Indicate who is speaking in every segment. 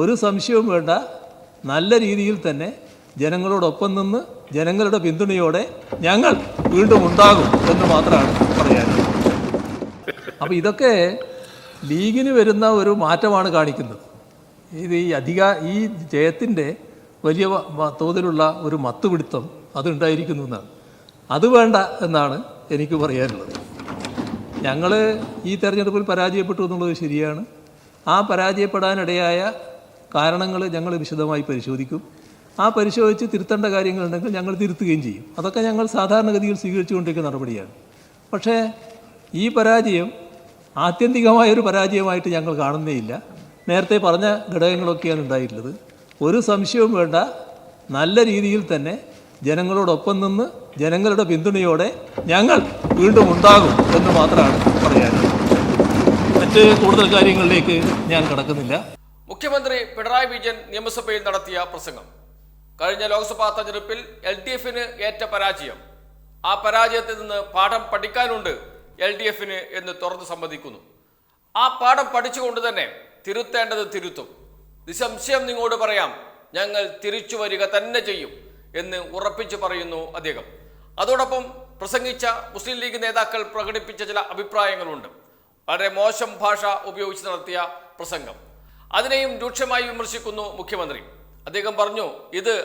Speaker 1: ഒരു സംശയവും വേണ്ട. നല്ല രീതിയിൽ തന്നെ ജനങ്ങളോടൊപ്പം നിന്ന് ജനങ്ങളുടെ പിന്തുണയോടെ ഞങ്ങൾ വീണ്ടും ഉണ്ടാകും എന്ന് മാത്രമാണ് പറയാനുള്ളത്. അപ്പോൾ ഇതൊക്കെ ലീഗിന് വരുന്ന ഒരു മാറ്റമാണ് കാണിക്കുന്നത്. ഇത് ഈ അധിക ഈ ജയത്തിന്റെ വലിയ തോതിലുള്ള ഒരു മത്തുപിടുത്തം അതുണ്ടായിരിക്കുന്നു എന്നാണ്. അത് വേണ്ട എന്നാണ് എനിക്ക് പറയാനുള്ളത്. ഞങ്ങൾ ഈ തെരഞ്ഞെടുപ്പിൽ പരാജയപ്പെട്ടു എന്നുള്ളത് ശരിയാണ്. ആ പരാജയപ്പെടാനിടയായ കാരണങ്ങൾ ഞങ്ങൾ വിശദമായി പരിശോധിക്കും. ആ പരിശോധിച്ച് തിരുത്തേണ്ട കാര്യങ്ങളുണ്ടെങ്കിൽ ഞങ്ങൾ തിരുത്തുകയും ചെയ്യും. അതൊക്കെ ഞങ്ങൾ സാധാരണഗതിയിൽ സ്വീകരിച്ചുകൊണ്ടിരിക്കുന്ന നടപടിയാണ്. പക്ഷേ ഈ പരാജയം ആത്യന്തികമായൊരു പരാജയമായിട്ട് ഞങ്ങൾ കാണുന്നേയില്ല. നേരത്തെ പറഞ്ഞ ഘടകങ്ങളൊക്കെയാണ് ഉണ്ടായിട്ടുള്ളത്. ഒരു സംശയവും വേണ്ട. നല്ല രീതിയിൽ തന്നെ ജനങ്ങളോടൊപ്പം നിന്ന് ജനങ്ങളുടെ പിന്തുണയോടെ ഞങ്ങൾ വീണ്ടും ഉണ്ടാകും എന്ന് മാത്രമാണ് പറയാനുള്ളത്. മറ്റ് കൂടുതൽ കാര്യങ്ങളിലേക്ക് ഞാൻ കടക്കുന്നില്ല.
Speaker 2: മുഖ്യമന്ത്രി പിണറായി വിജയൻ നിയമസഭയിൽ നടത്തിയ പ്രസംഗം. കഴിഞ്ഞ ലോക്സഭാ തെരഞ്ഞെടുപ്പിൽ എൽ ഡി എഫിന് ഏറ്റ പരാജയം. ആ പരാജയത്തിൽ നിന്ന് പാഠം പഠിക്കാനുണ്ട് എൽ ഡി എഫിന് എന്ന് തുറന്ന് സമ്മതിക്കുന്നു. ആ പാഠം പഠിച്ചുകൊണ്ട് തന്നെ തിരുത്തേണ്ടത് തിരുത്തും. നിസ്സംശയം നിങ്ങളോട് പറയാം ഞങ്ങൾ തിരിച്ചു വരിക തന്നെ ചെയ്യും എന്ന് ഉറപ്പിച്ചു പറയുന്നു അദ്ദേഹം. അതോടൊപ്പം പ്രസംഗിച്ച മുസ്ലിം ലീഗ് നേതാക്കൾ പ്രകടിപ്പിച്ച ചില അഭിപ്രായങ്ങളുണ്ട്. വളരെ മോശം ഭാഷ ഉപയോഗിച്ച് നടത്തിയ പ്രസംഗം. അതിനെയും രൂക്ഷമായി വിമർശിക്കുന്നു മുഖ്യമന്ത്രി. അദ്ദേഹം പറഞ്ഞു ഇത്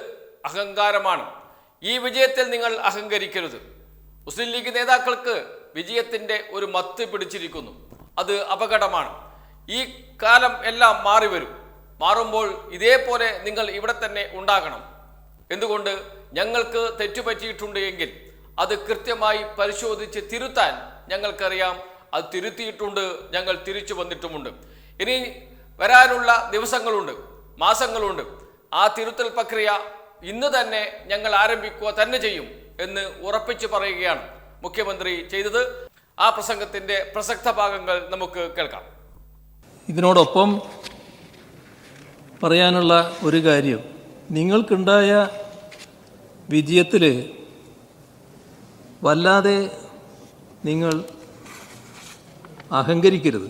Speaker 2: അഹങ്കാരമാണ്. ഈ വിജയത്തിൽ നിങ്ങൾ അഹങ്കരിക്കരുത്. മുസ്ലിം ലീഗ് നേതാക്കൾക്ക് വിജയത്തിന്റെ ഒരു മത്ത് പിടിച്ചിരിക്കുന്നു. അത് അപകടമാണ്. ഈ കാലം എല്ലാം മാറി വരും. മാറുമ്പോൾ ഇതേപോലെ നിങ്ങൾ ഇവിടെ തന്നെ ഉണ്ടാകണം. എന്തുകൊണ്ട്? ഞങ്ങൾക്ക് തെറ്റുപറ്റിയിട്ടുണ്ട് എങ്കിൽ അത് കൃത്യമായി പരിശോധിച്ച് തിരുത്താൻ ഞങ്ങൾക്കറിയാം. അത് തിരുത്തിയിട്ടുണ്ട് ഞങ്ങൾ തിരിച്ചു വന്നിട്ടുമുണ്ട്. ഇനി വരാനുള്ള ദിവസങ്ങളുണ്ട് മാസങ്ങളുണ്ട്. ആ തിരുത്തൽ പ്രക്രിയ ഇന്ന് തന്നെ ഞങ്ങൾ ആരംഭിക്കുക തന്നെ ചെയ്യും എന്ന് ഉറപ്പിച്ചു പറയുകയാണ് മുഖ്യമന്ത്രി ചെയ്തത്. ആ പ്രസംഗത്തിന്റെ പ്രസക്ത ഭാഗങ്ങൾ നമുക്ക് കേൾക്കാം.
Speaker 1: ഇതിനോടൊപ്പം പറയാനുള്ള ഒരു കാര്യം നിങ്ങൾക്കുണ്ടായ വിജയത്തിൽ വല്ലാതെ നിങ്ങൾ അഹങ്കരിക്കരുത്.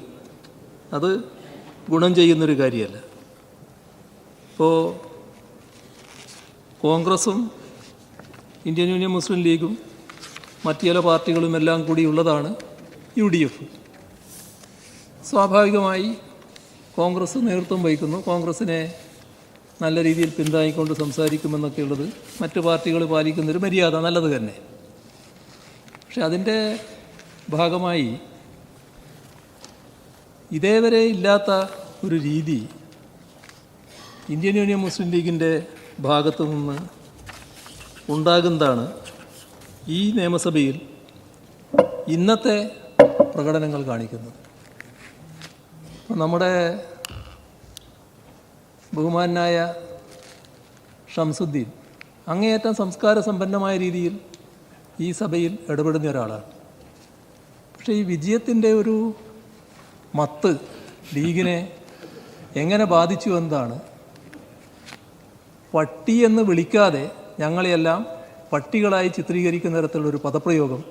Speaker 1: അത് ഗുണം ചെയ്യുന്നൊരു കാര്യമല്ല. ഇപ്പോൾ കോൺഗ്രസും ഇന്ത്യൻ യൂണിയൻ മുസ്ലിം ലീഗും മറ്റു ചില പാർട്ടികളും എല്ലാം കൂടിയുള്ളതാണ് യു ഡി എഫ് സ്വാഭാവികമായി കോൺഗ്രസ് നേതൃത്വം വഹിക്കുന്നു. കോൺഗ്രസിനെ നല്ല രീതിയിൽ പിന്താങ്ങിക്കൊണ്ട് സംസാരിക്കുമെന്നൊക്കെയുള്ളത് മറ്റു പാർട്ടികൾ പാലിക്കുന്നൊരു മര്യാദ നല്ലത് തന്നെ. പക്ഷെ അതിന്റെ ഭാഗമായി ഇതേവരെ ഇല്ലാത്ത ഒരു രീതി ഇന്ത്യൻ യൂണിയൻ മുസ്ലിം ലീഗിന്റെ ഭാഗത്തു നിന്ന് ഉണ്ടാകുന്നതാണ് ഈ നിയമസഭയിൽ ഇന്നത്തെ പ്രകടനങ്ങൾ കാണിക്കുന്നത്. നമ്മുടെ ബഹുമാനായ ഷംസുദ്ദീൻ അങ്ങേയറ്റം സംസ്കാര സമ്പന്നമായ രീതിയിൽ ഈ സഭയിൽ ഇടപെടുന്ന ഒരാളാണ്. പക്ഷേ ഈ വിജയത്തിന്റെ ഒരു മത്ത് ലീഗിനെ എങ്ങനെ ബാധിച്ചു എന്നതാണ്. പട്ടി എന്ന് വിളിക്കാതെ ഞങ്ങളെയെല്ലാം പട്ടികളായി ചിത്രീകരിക്കുന്ന തരത്തിലുള്ള ഒരു പദപ്രയോഗം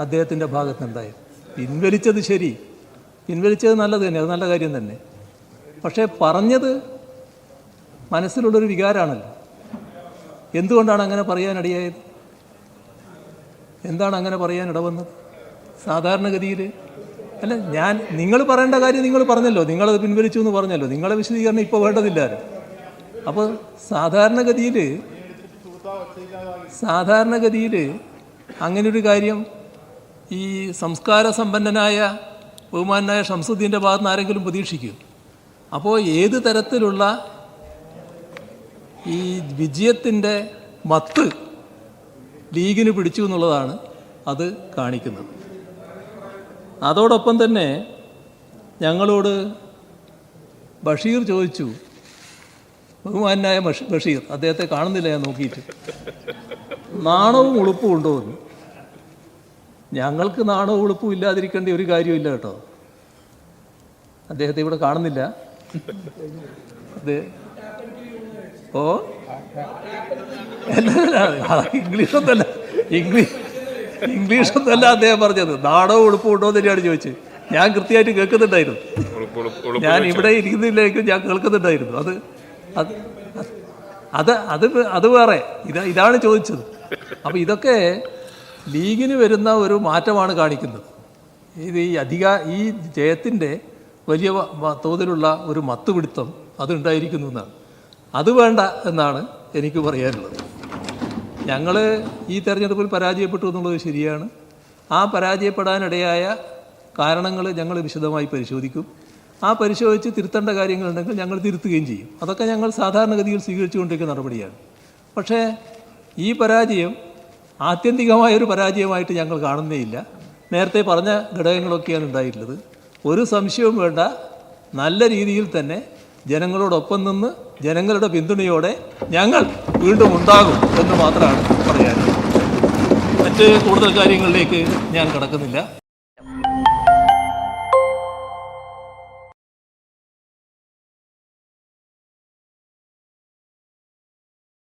Speaker 1: അദ്ദേഹത്തിന്റെ ഭാഗത്തുനിന്നുണ്ടായി. പിൻവലിച്ചത് ശരി. പിൻവലിച്ചത് നല്ലത് തന്നെ. അത് നല്ല കാര്യം തന്നെ. പക്ഷേ പറഞ്ഞത് മനസ്സിലുള്ളൊരു വികാരമാണല്ലോ എന്തുകൊണ്ടാണ് അങ്ങനെ പറയാനിടയായത്? എന്താണ് അങ്ങനെ പറയാൻ ഇടവന്നത് സാധാരണഗതിയിൽ അല്ല ഞാൻ നിങ്ങൾ പറയേണ്ട കാര്യം നിങ്ങൾ പറഞ്ഞല്ലോ. നിങ്ങളത് പിൻവലിച്ചു എന്ന് പറഞ്ഞല്ലോ. നിങ്ങളെ വിശദീകരണം ഇപ്പോൾ വേണ്ടതില്ലായിരുന്നു അപ്പോൾ സാധാരണഗതിയിൽ സാധാരണഗതിയിൽ അങ്ങനൊരു കാര്യം ഈ സംസ്കാര സമ്പന്നനായ ബഹുമാനായ ഷംസുദ്ദീന്റെ ഭാഗത്ത് നിന്ന് ആരെങ്കിലും പ്രതീക്ഷിക്കും. അപ്പോൾ ഏത് തരത്തിലുള്ള ഈ വിജയത്തിന്റെ മത്ത് ലീഗിന് പിടിച്ചു എന്നുള്ളതാണ് അത് കാണിക്കുന്നത്. അതോടൊപ്പം തന്നെ ഞങ്ങളോട് ബഷീർ ചോദിച്ചു. ബഹുമാനായ ബഷ- ബഷീർ അദ്ദേഹത്തെ കാണുന്നില്ല ഞാൻ നോക്കിയിട്ട്. നാണവും ഉളുപ്പും ഉണ്ടോ എന്ന്. ഞങ്ങൾക്ക് നാണവും ഉളുപ്പും ഇല്ലാതിരിക്കേണ്ട ഒരു കാര്യമില്ല കേട്ടോ. അദ്ദേഹത്തെ ഇവിടെ കാണുന്നില്ല. ഓ? അല്ല, അല്ല, ഇംഗ്ലീഷൊന്നുമല്ല ഇംഗ്ലീഷ് ഒന്നല്ല അദ്ദേഹം പറഞ്ഞത്. നാടോ ഉളുപ്പ് ഉണ്ടോ എന്ന് തന്നെയാണ് ചോദിച്ചത്. ഞാൻ കൃത്യമായിട്ട് കേൾക്കുന്നുണ്ടായിരുന്നു. ഞാൻ ഇവിടെ ഇരിക്കുന്നില്ലെങ്കിൽ ഞാൻ കേൾക്കുന്നുണ്ടായിരുന്നു. അത് അത് അത് അത് അത് വേറെ. ഇതാ ഇതാണ് ചോദിച്ചത്. അപ്പോൾ ഇതൊക്കെ ലീഗിന് വരുന്ന ഒരു മാറ്റമാണ് കാണിക്കുന്നത്. ഇത് ഈ അധിക ഈ ജയത്തിന്റെ വലിയ തോതിലുള്ള ഒരു മത്തുപിടുത്തം അതുണ്ടായിരിക്കുന്നു എന്നാണ്. അത് വേണ്ട എന്നാണ് എനിക്ക് പറയാനുള്ളത്. ഞങ്ങൾ ഈ തെരഞ്ഞെടുപ്പിൽ പരാജയപ്പെട്ടു എന്നുള്ളത് ശരിയാണ്. ആ പരാജയപ്പെടാനിടയായ കാരണങ്ങൾ ഞങ്ങൾ വിശദമായി പരിശോധിക്കും. ആ പരിശോധിച്ച് തിരുത്തേണ്ട കാര്യങ്ങളുണ്ടെങ്കിൽ ഞങ്ങൾ തിരുത്തുകയും ചെയ്യും. അതൊക്കെ ഞങ്ങൾ സാധാരണഗതിയിൽ സ്വീകരിച്ചുകൊണ്ടിരിക്കുന്ന നടപടിയാണ്. പക്ഷേ ഈ പരാജയം ആത്യന്തികമായൊരു പരാജയമായിട്ട് ഞങ്ങൾ കാണുന്നേയില്ല. നേരത്തെ പറഞ്ഞ ഘടകങ്ങളൊക്കെയാണ് ഉണ്ടായിട്ടുള്ളത്. ഒരു സംശയവും വേണ്ട. നല്ല രീതിയിൽ തന്നെ ജനങ്ങളോടൊപ്പം നിന്ന് ജനങ്ങളുടെ പിന്തുണയോടെ ഞങ്ങൾ വീണ്ടും ഉണ്ടാകും എന്ന് മാത്രമാണ് പറയാനുള്ളത്. മറ്റ് കൂടുതൽ കാര്യങ്ങളിലേക്ക് ഞാൻ കടക്കുന്നില്ല.